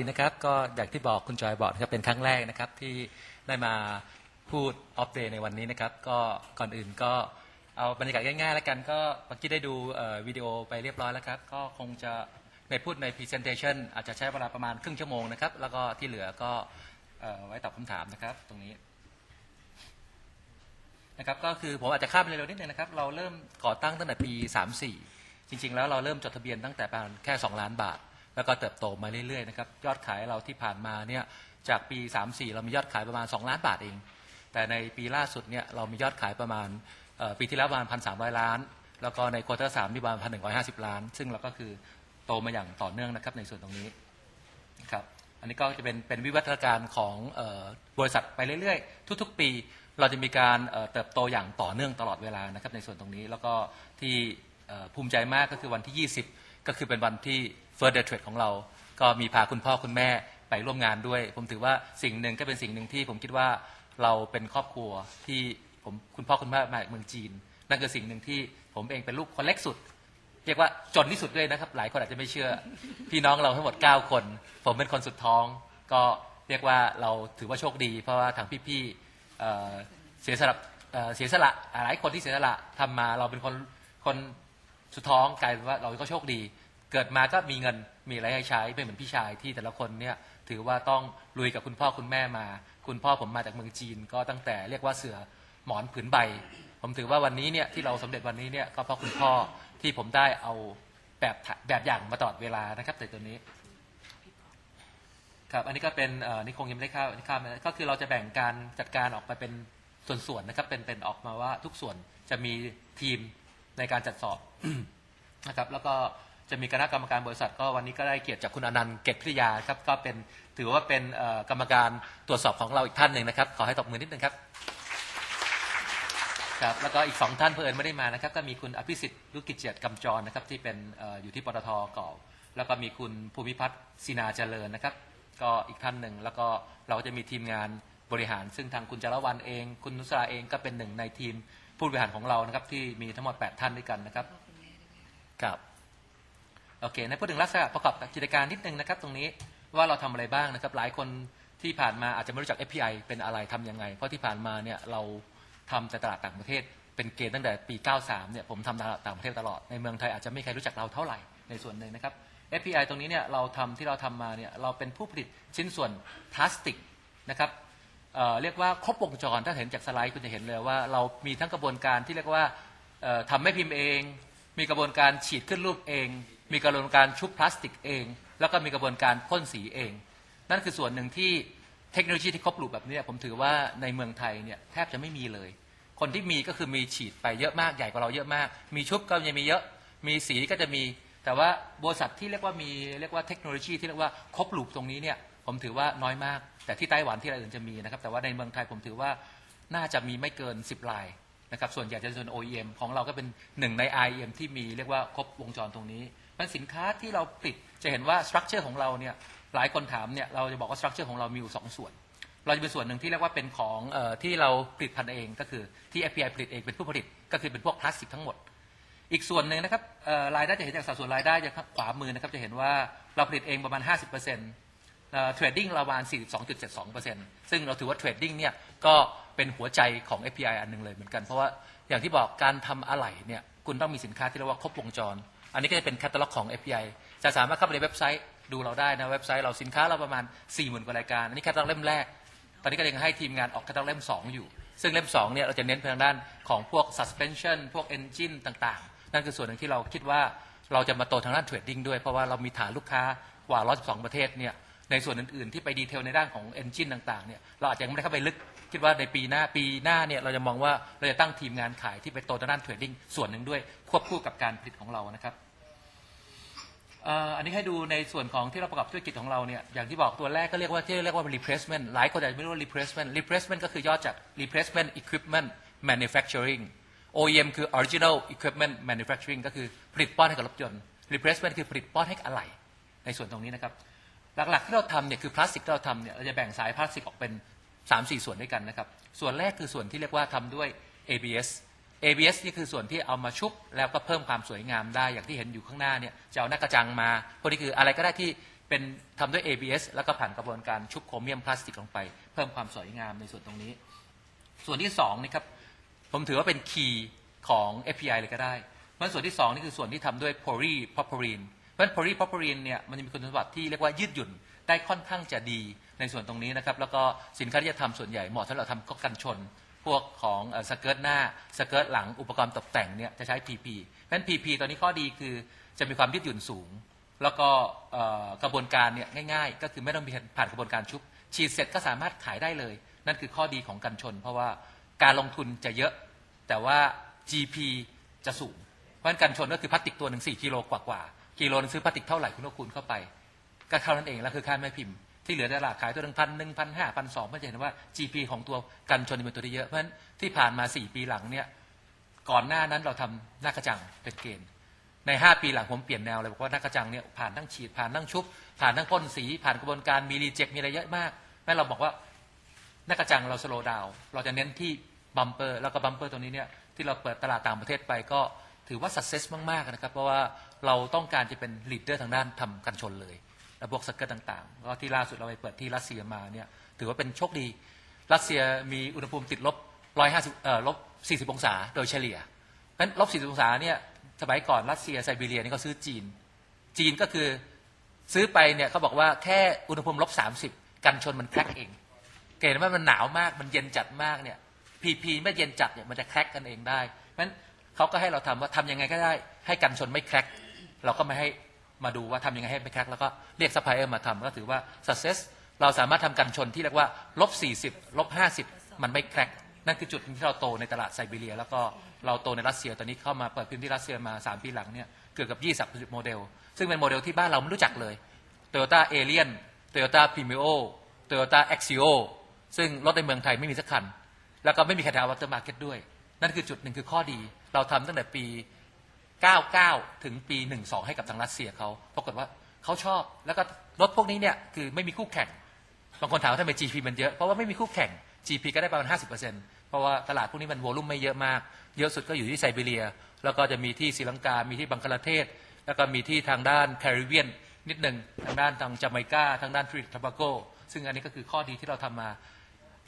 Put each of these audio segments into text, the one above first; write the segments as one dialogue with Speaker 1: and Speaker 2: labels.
Speaker 1: ดีนะครับก็อย่างที่บอกคุณจอยบอกนะครับเป็นครั้งแรกนะครับที่ได้มาพูดออฟเดย์ในวันนี้นะครับ ก็ก่อนอื่นก็เอาบรรยากาศง่ายๆแล้วกันก็เมื่อกี้ได้ดูวิดีโอไปเรียบร้อยแล้วครับ ก็คงจะในพูดใน Presentation อาจจะใช้เวลาประมาณครึ่งชั่วโมงนะครับ แล้วก็ที่เหลือก็ไว้ตอบคำถามนะครับตรงนี้นะครับก็คือผมอาจจะข้ามไปเร็วๆนิดนึงนะครับ เราเริ่มก่อตั้งตั้งแต่ปี 34 จริง ๆ แล้วเราเริ่มจดทะเบียนตั้งแต่ประมาณแค่ 2 ล้านบาท แล้วก็เติบโตมาเรื่อยๆนะครับยอดขายเราที่ผ่านมาเนี่ยจากปี 34 เรามียอดขายประมาณ 2 ล้านบาทเอง แต่ในปีล่าสุดเนี่ยเรามียอดขายประมาณปีที่แล้วประมาณ 1,300 ล้าน แล้วก็ในควอเตอร์สามมีประมาณ 1,150 ล้าน ซึ่งเราก็คือโตมาอย่างต่อเนื่องนะครับในส่วนตรงนี้ครับอันนี้ก็จะเป็นเป็นวิวัฒนาการของออบริษัทไปเรื่อยๆ ทุก ๆ ปีเราจะมีการเติบโตอย่างต่อเนื่องตลอดเวลานะครับในส่วนตรงนี้แล้วก็ที่ภูมิใจมากก็คือวันที่ 20 ก็คือเป็นวันที่ First Day Trade ของเรา ก็มีพาคุณพ่อคุณแม่ไปร่วมงานด้วย ผมถือว่าสิ่งหนึ่งก็เป็นสิ่งหนึ่งที่ผมคิดว่าเราเป็นครอบครัวที่ผมคุณพ่อคุณแม่มาจากเมืองจีน นั่นคือสิ่งหนึ่งที่ผมเองเป็นลูกคนเล็กสุด เรียกว่าจนที่สุดด้วยนะครับ หลายคนอาจจะไม่เชื่อ พี่น้องเราทั้งหมด 9 คน ผมเป็นคนสุดท้อง ก็เรียกว่าเราถือว่าโชคดี เพราะว่าทางพี่ๆเเสียสละเเสียสละหลายคนที่เสียสละทำมาเราเป็นคนคนสุดท้องกลายเป็นว่าเราก็โชคดี เกิดมาก็มีเงินมีอะไรให้ใช้ไม่เหมือนพี่ชายที่แต่ละคนเนี่ยถือว่าต้องลุยกับคุณพ่อคุณแม่มา คุณพ่อผมมาจากเมืองจีน ก็ตั้งแต่เรียกว่าเสือหมอนผืนใบ ผมถือว่าวันนี้เนี่ยที่เราสำเร็จวันนี้เนี่ยก็เพราะคุณพ่อที่ผมได้เอาแบบแบบอย่างมาตลอดเวลานะครับแต่ตัวนี้ครับอันนี้ก็เป็นนี่คงยังไม่ได้ข้านี่ข้ามก็คือเราจะแบ่งการจัดการออกไปเป็นส่วนๆนะครับเป็นเป็นออกมาว่าทุกส่วนจะมีทีมในการจัดสอบนะครับ แล้วก็ จะมีคณะกรรมการบริษัทก็วันนี้ก็ได้เกียรติจากคุณอนันต์เกตพิทยาครับก็เป็นถือว่าเป็นกรรมการตรวจสอบของเราอีกท่านหนึ่งนะครับ ขอให้ตบมือนิดนึงครับครับแล้วก็อีกสองท่านเพื่อนไม่ได้มานะครับ ก็มีคุณอภิสิทธิ์ลุกิจเจียตกำจรนะครับที่เป็นอยู่ที่ปตทก่อแล้วก็มีคุณภูมิพัฒน์ศินาเจริญนะครับ ก็อีกท่านหนึ่งแล้วก็เราก็จะมีทีมงานบริหาร ซึ่งทางคุณจารวันเอง คุณนุสราเองก็เป็นหนึ่งในทีมผู้บริหารของเรานะครับที่มีทั้งหมด 8 ท่านด้วยกันนะครับครับ โอเคในพูดถึงลักษณะประกอบกิจการนิดนึงนะครับ ตรงนี้ว่าเราทำอะไรบ้างนะครับ หลายคนที่ผ่านมาอาจจะไม่รู้จัก FPI เป็นอะไรทำยังไง เพราะที่ผ่านมาเนี่ยเราทำแต่ตลาดต่างประเทศ เป็นเกณฑ์ตั้งแต่ปี 93 เนี่ยผมทำตลาดต่างประเทศตลอดในเมืองไทยอาจจะไม่ใครรู้จักเราเท่าไหร่ในส่วนหนึ่งนะครับ FPI ตรงนี้เนี่ยเราทำที่เราทำมาเนี่ยเราเป็นผู้ผลิตชิ้นส่วนพลาสติกนะครับเเรียกว่าครบวงจรถ้าเห็นจากสไลด์คุณจะเห็นเลยว่าเรามีทั้งกระบวนการที่เรียกว่าเอ่อทำไม่พิมพ์เอง มีกระบวนการฉีดขึ้นรูปเอง มีกระบวนการชุบพลาสติกเอง แล้วก็มีกระบวนการพ่นสีเอง นั่นคือส่วนหนึ่งที่เทคโนโลยีที่ครบรูปแบบนี้ผมถือว่าในเมืองไทยเนี่ยแทบจะไม่มีเลย คนที่มีก็คือมีฉีดไปเยอะมากใหญ่กว่าเราเยอะมาก มีชุบก็ยังมีเยอะ มีสีก็จะมี แต่ว่าบริษัทที่เรียกว่ามีเรียกว่าเทคโนโลยีที่เรียกว่าครบลูปตรงนี้เนี่ยผมถือว่าน้อยมาก แต่ที่ไต้หวันที่อะไรอื่นจะมีนะครับ แต่ว่าในเมืองไทยผมถือว่าน่าจะมีไม่เกิน 10ลาย นะครับส่วนใหญ่จะเป็น OEM ของเราก็เป็นหนึ่งใน IEM ที่มีเรียกว่าครบวงจรตรงนี้มันสินค้าที่เราผลิตจะเห็นว่าสตรัคเจอร์ของเราเนี่ยหลายคนถามเนี่ยเราจะบอกว่าสตรัคเจอร์ของเรามีอยู่สองส่วน เราจะเป็นส่วนหนึ่งที่เรียกว่าเป็นของออที่เราผลิตพันเองก็คือที่ FPI ผลิตเองเป็นผู้ผลิตก็คือเป็นพวกพลาสติกทั้งหมด อีกส่วนหนึ่งนะครับรายได้จะเห็นจากสัดส่วนรายได้จากขวามือนะครับจะเห็นว่าเราผลิตเองประมาณ 50%เทรดดิ้งประมาณ42.72%ซึ่งเราถือว่าเทรดดิ้งเนี่ยก็ เป็นหัวใจของ FPI อันหนึ่งเลยเหมือนกัน เพราะว่าอย่างที่บอกการทำอะไหล่เนี่ยคุณต้องมีสินค้าที่เรียกว่าครบวงจร อันนี้ก็จะเป็นแคตตาล็อกของ FPI จะสามารถเข้าไปในเว็บไซต์ดูเราได้นะเว็บไซต์เราสินค้าเราประมาณ40,000กว่ารายการ อันนี้แคตตาล็อกเล่มแรก ตอนนี้ก็ยังให้ทีมงานออกแคตตาล็อกเล่ม 2 อยู่ ซึ่งเล่ม2เนี่ยเราจะเน้นไปทางด้านของพวก suspension พวก engine ต่างๆ นั่นคือส่วนหนึ่งที่เราคิดว่าเราจะมาโตทางด้านเทรดดิ้งด้วย เพราะว่าเรามีฐานลูกค้ากว่า 112 ประเทศเนี่ยในส่วนอื่นๆ ที่ไปดีเทลในด้านของ engine ต่างๆเนี่ยเราอาจจะยังไม่ได้เข้าไปลึก คิดว่าในปีหน้าปีหน้าเนี่ยเราจะมองว่าเราจะตั้งทีมงานขายที่ไปโตด้านเทรดดิ้งส่วนหนึ่งด้วยควบคู่กับการผลิตของเรานะครับอันนี้ให้ดูในส่วนของที่เราประกอบธุรกิจของเราเนี่ยอย่างที่บอกตัวแรกก็เรียกว่าที่เรียกว่า replacement หลายคนอาจจะไม่รู้ว่า replacement replacement ก็คือย่อจาก replacement equipment manufacturing OEM คือ original equipment manufacturing ก็คือผลิตป้อนให้กับรถยนต์ replacement คือผลิตป้อนให้กับอะไหล่ในส่วนตรงนี้นะครับ หลักๆที่เราทำเนี่ยคือพลาสติกที่เราทำเนี่ยเราจะแบ่งสายพลาสติกออกเป็น 3-4 ส่วนด้วยกันนะครับ ส่วนแรกคือส่วนที่เรียกว่าทำด้วย ABS ABS นี่คือส่วนที่เอามาชุบแล้วก็เพิ่มความสวยงามได้อย่างที่เห็นอยู่ข้างหน้าเนี่ยจะเอาหน้ากระจังมาพวกนี้คืออะไรก็ได้ที่เป็นเป็นทำด้วย ABS แล้วก็ผ่านกระบวนการชุบโครเมียมพลาสติกลงไป เพิ่มความสวยงามในส่วนตรงนี้ ส่วนที่สองนี่ครับผมถือว่าเป็นคีย์ของ API เลยก็ได้เพราะฉะนั้นส่วนที่สองนี่คือส่วนที่ทำด้วย polypropylene เพราะ polypropylene เนี่ยมันจะมีคุณสมบัติที่เรียกว่ายืดหยุ่นได้ค่อนข้างจะดี ในส่วนตรงนี้นะครับแล้วก็สินค้าที่จะทำส่วนใหญ่เหมาะสำหรับทำก็กันชน พวกของสเกิร์ตหน้าสเกิร์ตหลังอุปกรณ์ตกแต่งเนี่ยจะใช้ PP เพราะฉะนั้น PP ตัวนี้ข้อดีคือจะมีความยืดหยุ่นสูง แล้วก็กระบวนการเนี่ยง่าย ๆ ก็คือไม่ต้องมีผ่านกระบวนการชุบ ฉีดเสร็จก็สามารถขายได้เลย นั่นคือข้อดีของกันชน เพราะว่าการลงทุนจะเยอะ แต่ว่า GP จะสูง เพราะฉะนั้นกันชนก็คือพลาสติกตัวหนึ่งสี่กิโลกว่าๆกิโลนึงซื้อพลาสติกเท่าไหร่คุณก็คูณเข้าไป ก็เท่านั้นเองแล้วคือค่าแม่พิมพ์ ที่เหลือในตลาดขายตัวหนึ่งพันหนึ่งพันห้าพันสองเพื่อจะเห็นว่า GP ของตัวกันชนเป็นตัวที่เยอะเพราะฉะนั้นที่ผ่านมาสี่ปีหลังเนี่ยก่อนหน้านั้นเราทำหน้ากระจังเป็นเกณฑ์ใน 5 ปีหลังผมเปลี่ยนแนวเลยบอกว่าหน้ากระจังเนี่ยผ่านทั้งฉีดผ่านทั้งชุบ ผ่านทั้งพ่นสี ผ่านกระบวนการมีรีเจ็คมีอะไรเยอะมากแม่เราบอกว่าหน้ากระจังเราสโลว์ดาวเราจะเน้นที่บัมเปอร์แล้วก็บัมเปอร์ตัวนี้เนี่ยที่เราเปิดตลาดต่างประเทศไปก็ถือว่าสักเซสมาก ๆ นะครับ เพราะว่าเราต้องการจะเป็นลีดเดอร์ทางด้านทำกันชนเลย และพวกสเกิร์ตต่างๆแล้วก็ที่ล่าสุดเราไปเปิดที่รัสเซียมาเนี่ยถือว่าเป็นโชคดี รัสเซียมีอุณหภูมิติดลบ150เอ่อลบ40องศาโดยเฉลี่ยเพราะฉะนั้นลบ40องศาเนี่ยสมัยก่อนรัสเซียไซบีเรียนี่เขาซื้อจีน จีนก็คือซื้อไปเนี่ยเขาบอกว่าแค่อุณหภูมิลบ30กันชนมันแครกเองเกณฑ์ว่ามันหนาวมากมันเย็นจัดมากเนี่ยพีพีไม่เย็นจัดเนี่ยมันจะแครกกันเองได้เพราะฉะนั้นเขาก็ให้เราทำว่าทำยังไงก็ได้ ให้กันชนไม่แครกเราก็ไม่ให้ มาดูว่าทำยังไงให้ไม่แครกแล้วก็เรียกซัพพลายเออร์มาทำก็ถือว่า success เราสามารถทำกันชนที่เรียกว่าลบ40ลบ50 มันไม่แครกนั่นคือจุดที่เราโตในตลาดไซบีเรีย แล้วก็เราโตในรัสเซียตอนนี้เข้ามาเปิดพื้นที่รัสเซียมา 3 ปีหลังเนี่ยเกือบกับ20โมเดล ซึ่งเป็นโมเดลที่บ้านเราไม่รู้จักเลย Toyota a l i e n Toyota Premio Toyota Axio ซึ่งรถในเมืองไทยไม่มีสักคัน แล้วก็ไม่มีใครทำวัตเตอร์มาร์เก็ตด้วย นั่นคือจุดหนึ่งคือข้อดี เราทำตั้งแต่ปี 99 ถึงปี 12 ให้กับทางรัสเซียเขาปรากฏว่าเขาชอบแล้วก็รถพวกนี้เนี่ยคือไม่มีคู่แข่งบางคนถามว่าทำไม GP มันเยอะ เพราะว่าไม่มีคู่แข่ง GP ก็ได้ประมาณ 50%เพราะว่าตลาดพวกนี้มันโวลุ่มไม่เยอะมาก เยอะสุดก็อยู่ที่ไซบีเรีย แล้วก็จะมีที่ศรีลังกา มีที่บังคลาเทศ แล้วก็มีที่ทางด้านแคริบเบียนนิดหนึ่งทางด้านทางจาเมกาทางด้านทริทาบาโก ซึ่งอันนี้ก็คือข้อดีที่เราทำมา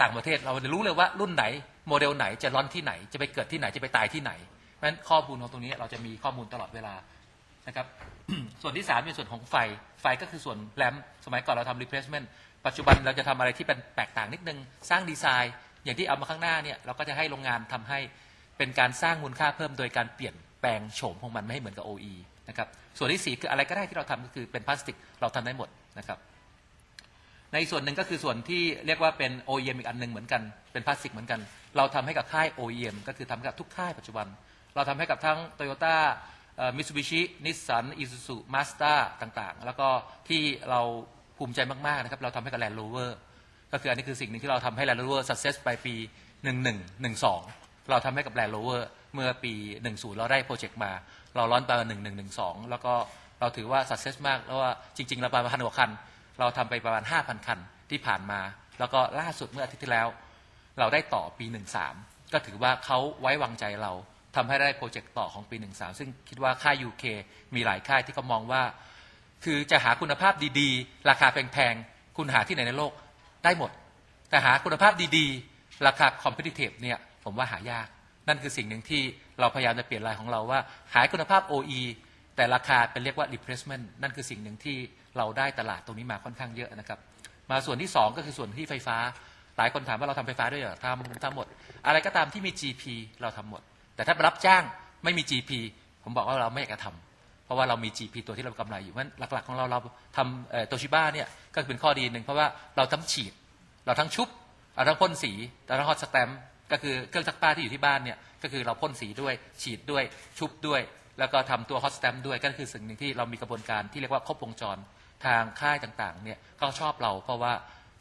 Speaker 1: ต่างประเทศ เราจะรู้เลยว่ารุ่นไหนโมเดลไหนจะร้อนที่ไหน จะไปเกิดที่ไหนจะไปตายที่ไหน ราะฉะนั้นข้อมูลของตรงนี้เราจะมีข้อมูลตลอดเวลานะครับ ส่วนที่ 3 เป็นส่วนของไฟ ไฟก็คือส่วนแรมสมัยก่อนเราทำ replacement ปัจจุบันเราจะทำอะไรที่เป็นแตกต่างนิดนึง สร้างดีไซน์ อย่างที่เอามาข้างหน้าเนี่ยเราก็จะให้โรงงานทำให้เป็นการสร้างมูลค่าเพิ่มโดยการเปลี่ยนแปลงโฉมของมันไม่ให้เหมือนกับ OE นะครับส่วนที่ 4 คืออะไรก็ได้ที่เราทำก็คือเป็นพลาสติกเราทำได้หมดนะครับในส่วนหนึ่งก็คือส่วนที่เรียกว่าเป็น OEM อีกอันหนึ่งเหมือนกันเป็นพลาสติกเหมือนกัน เราทำให้กับค่าย OEM ก็คือทำให้กับทุกค่ายปัจจุบัน เราทำให้กับทั้ง Toyota มิตซูบิชินิสสันอิซูซูมาสด้าต่างๆ แล้วก็ที่เราภูมิใจมาก ๆ นะครับ เราทำให้กับ Land Rover ก็คืออันนี้คือสิ่งหนึ่งที่เราทำให้ Land Rover success ไปปี 1112 เราทำให้กับ Land Rover เมื่อปี 10 เราได้โปรเจกต์มา เราร้อนไป1112 แล้วก็เราถือว่า success มากแล้วว่าจริง ๆ เราประมาณพันกว่าคัน เราทำไปประมาณ 5,000 คันที่ผ่านมา แล้วก็ล่าสุดเมื่ออาทิตย์ที่แล้ว เราได้ต่อปี 13 ก็ถือว่าเขาไว้วางใจเรา ทำให้ได้โปรเจกต์ต่อของปี 13 ซึ่งคิดว่าค่าย UK มีหลายค่ายที่เขามองว่า คือจะหาคุณภาพดีๆ ราคาแพงๆ คุณหาที่ไหนในโลกได้หมด แต่หาคุณภาพดีๆ ราคา competitive เนี่ยผมว่าหายาก นั่นคือสิ่งหนึ่งที่เราพยายามจะเปลี่ยนลายของเราว่า หายคุณภาพ OE แต่ราคาเป็นเรียกว่า replacement นั่นคือสิ่งหนึ่งที่เราได้ตลาดตรงนี้มาค่อนข้างเยอะนะครับ มาส่วนที่ 2 ก็คือส่วนที่ไฟฟ้า หลายคนถามว่าเราทำไฟฟ้าด้วยเหรอทำทำหมด อะไรก็ตามที่มี GP เราทำหมด แต่ถ้ารับจ้างไม่มี GP ผมบอกว่าเราไม่อยากจะทำเพราะว่าเรามี GP ตัวที่เรากำไรอยู่เพราะฉะนั้นหลักๆของเราเราทำโตชิบ้าเนี่ยก็เป็นข้อดีหนึ่งเพราะว่าเราทั้งฉีด เราทั้งชุบเราทั้งพ่นสีเราทั้งฮอตสแตมป์ก็คือเครื่องซักผ้าที่อยู่ที่บ้านเนี่ยก็คือเราพ่นสีด้วยฉีดด้วยชุบด้วย แล้วก็ทำตัวฮอตสแตมป์ด้วยก็คือสิ่งหนึ่งที่เรามีกระบวนการที่เรียกว่าครบวงจรทางค่ายต่างๆเนี่ยก็ชอบเราเพราะว่า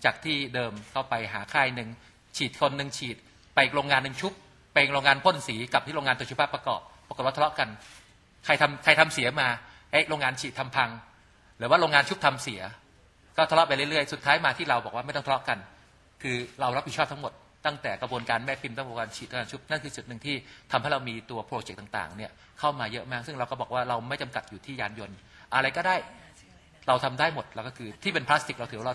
Speaker 1: จากที่เดิมเข้าไปหาค่ายหนึ่งฉีดคนหนึ่งฉีด ไปอีกโรงงานหนึ่งชุบ ไปอีกโรงงานพ่นสีกับที่โรงงานตัวชิบ้าประกอบ ปรากฏว่าทะเลาะกัน ใครทำใครทำเสียมาเอ้โรงงานฉีดทำพัง หรือว่าโรงงานชุบทำเสีย ก็ทะเลาะไปเรื่อยๆ สุดท้ายมาที่เราบอกว่าไม่ต้องทะเลาะกัน คือเรารับผิดชอบทั้งหมดตั้งแต่กระบวนการแม่พิมพ์ตั้งกระบวนการฉีดการชุบนั่นคือจุดหนึ่งที่ทำให้เรามีตัวโปรเจกต์ต่างๆเนี่ยเข้ามาเยอะมาก ซึ่งเราก็บอกว่าเราไม่จำกัดอยู่ที่ยานยนต์ อะไรก็ได้เราทำได้หมดแล้วก็คือที่เป็นพลาสติกเราถือว่าเรา